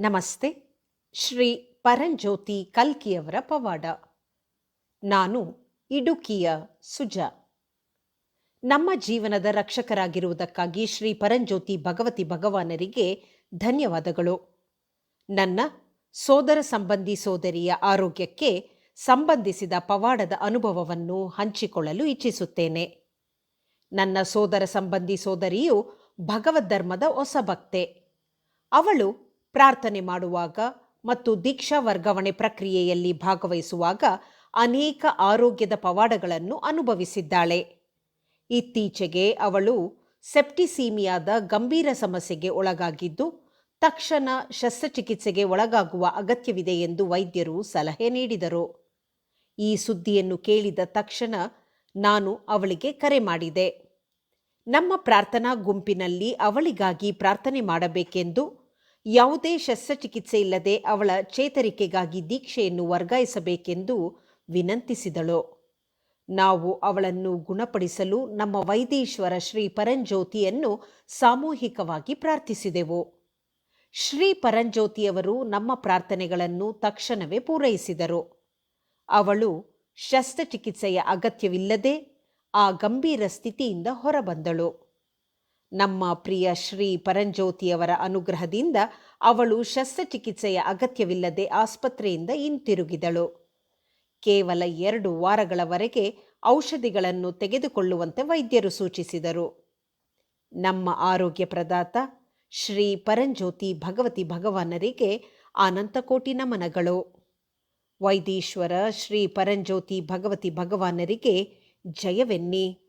ನಮಸ್ತೆ. ಶ್ರೀ ಪರಂಜ್ಯೋತಿ ಕಲ್ಕಿಯವರ ಪವಾಡ. ನಾನು ಇಡುಕಿಯ ಸುಜ. ನಮ್ಮ ಜೀವನದ ರಕ್ಷಕರಾಗಿರುವುದಕ್ಕಾಗಿ ಶ್ರೀ ಪರಂಜ್ಯೋತಿ ಭಗವತಿ ಭಗವಾನರಿಗೆ ಧನ್ಯವಾದಗಳು. ನನ್ನ ಸೋದರ ಸಂಬಂಧಿ ಸೋದರಿಯ ಆರೋಗ್ಯಕ್ಕೆ ಸಂಬಂಧಿಸಿದ ಪವಾಡದ ಅನುಭವವನ್ನು ಹಂಚಿಕೊಳ್ಳಲು ಇಚ್ಛಿಸುತ್ತೇನೆ. ನನ್ನ ಸೋದರ ಸಂಬಂಧಿ ಸೋದರಿಯು ಭಗವದ್ಧರ್ಮದ ಹೊಸ ಭಕ್ತೆ. ಅವಳು ಪ್ರಾರ್ಥನೆ ಮಾಡುವಾಗ ಮತ್ತು ದೀಕ್ಷಾ ವರ್ಗಾವಣೆ ಪ್ರಕ್ರಿಯೆಯಲ್ಲಿ ಭಾಗವಹಿಸುವಾಗ ಅನೇಕ ಆರೋಗ್ಯದ ಪವಾಡಗಳನ್ನು ಅನುಭವಿಸಿದ್ದಾಳೆ. ಇತ್ತೀಚೆಗೆ ಅವಳು ಸೆಪ್ಟಿಸೀಮಿಯಾದ ಗಂಭೀರ ಸಮಸ್ಯೆಗೆ ಒಳಗಾಗಿದ್ದು, ತಕ್ಷಣ ಶಸ್ತ್ರಚಿಕಿತ್ಸೆಗೆ ಒಳಗಾಗುವ ಅಗತ್ಯವಿದೆ ಎಂದು ವೈದ್ಯರು ಸಲಹೆ ನೀಡಿದರು. ಈ ಸುದ್ದಿಯನ್ನು ಕೇಳಿದ ತಕ್ಷಣ ನಾನು ಅವಳಿಗೆ ಕರೆ ಮಾಡಿದೆ. ನಮ್ಮ ಪ್ರಾರ್ಥನಾ ಗುಂಪಿನಲ್ಲಿ ಅವಳಿಗಾಗಿ ಪ್ರಾರ್ಥನೆ ಮಾಡಬೇಕೆಂದು ಯಾವುದೇ ಶಸ್ತ್ರಚಿಕಿತ್ಸೆ ಇಲ್ಲದೆ ಅವಳ ಚೇತರಿಕೆಗಾಗಿ ದೀಕ್ಷೆಯನ್ನು ವರ್ಗಾಯಿಸಬೇಕೆಂದು ವಿನಂತಿಸಿದಳು. ನಾವು ಅವಳನ್ನು ಗುಣಪಡಿಸಲು ನಮ್ಮ ವೈದೇಶ್ವರ ಶ್ರೀ ಪರಂಜ್ಯೋತಿಯನ್ನು ಸಾಮೂಹಿಕವಾಗಿ ಪ್ರಾರ್ಥಿಸಿದೆವು. ಶ್ರೀ ಪರಂಜ್ಯೋತಿಯವರು ನಮ್ಮ ಪ್ರಾರ್ಥನೆಗಳನ್ನು ತಕ್ಷಣವೇ ಪೂರೈಸಿದರು. ಅವಳು ಶಸ್ತ್ರಚಿಕಿತ್ಸೆಯ ಅಗತ್ಯವಿಲ್ಲದೆ ಆ ಗಂಭೀರ ಸ್ಥಿತಿಯಿಂದ ಹೊರಬಂದಳು. ನಮ್ಮ ಪ್ರಿಯ ಶ್ರೀ ಪರಂಜ್ಯೋತಿಯವರ ಅನುಗ್ರಹದಿಂದ ಅವಳು ಶಸ್ತ್ರಚಿಕಿತ್ಸೆಯ ಅಗತ್ಯವಿಲ್ಲದೆ ಆಸ್ಪತ್ರೆಯಿಂದ ಹಿಂತಿರುಗಿದಳು. ಕೇವಲ ಎರಡು ವಾರಗಳವರೆಗೆ ಔಷಧಿಗಳನ್ನು ತೆಗೆದುಕೊಳ್ಳುವಂತೆ ವೈದ್ಯರು ಸೂಚಿಸಿದರು. ನಮ್ಮ ಆರೋಗ್ಯ ಪ್ರದಾತ ಶ್ರೀ ಪರಂಜ್ಯೋತಿ ಭಗವತಿ ಭಗವಾನರಿಗೆ ಅನಂತಕೋಟಿ ನಮನಗಳು. ವೈದೀಶ್ವರ ಶ್ರೀ ಪರಂಜ್ಯೋತಿ ಭಗವತಿ ಭಗವಾನರಿಗೆ ಜಯವೆನ್ನಿ.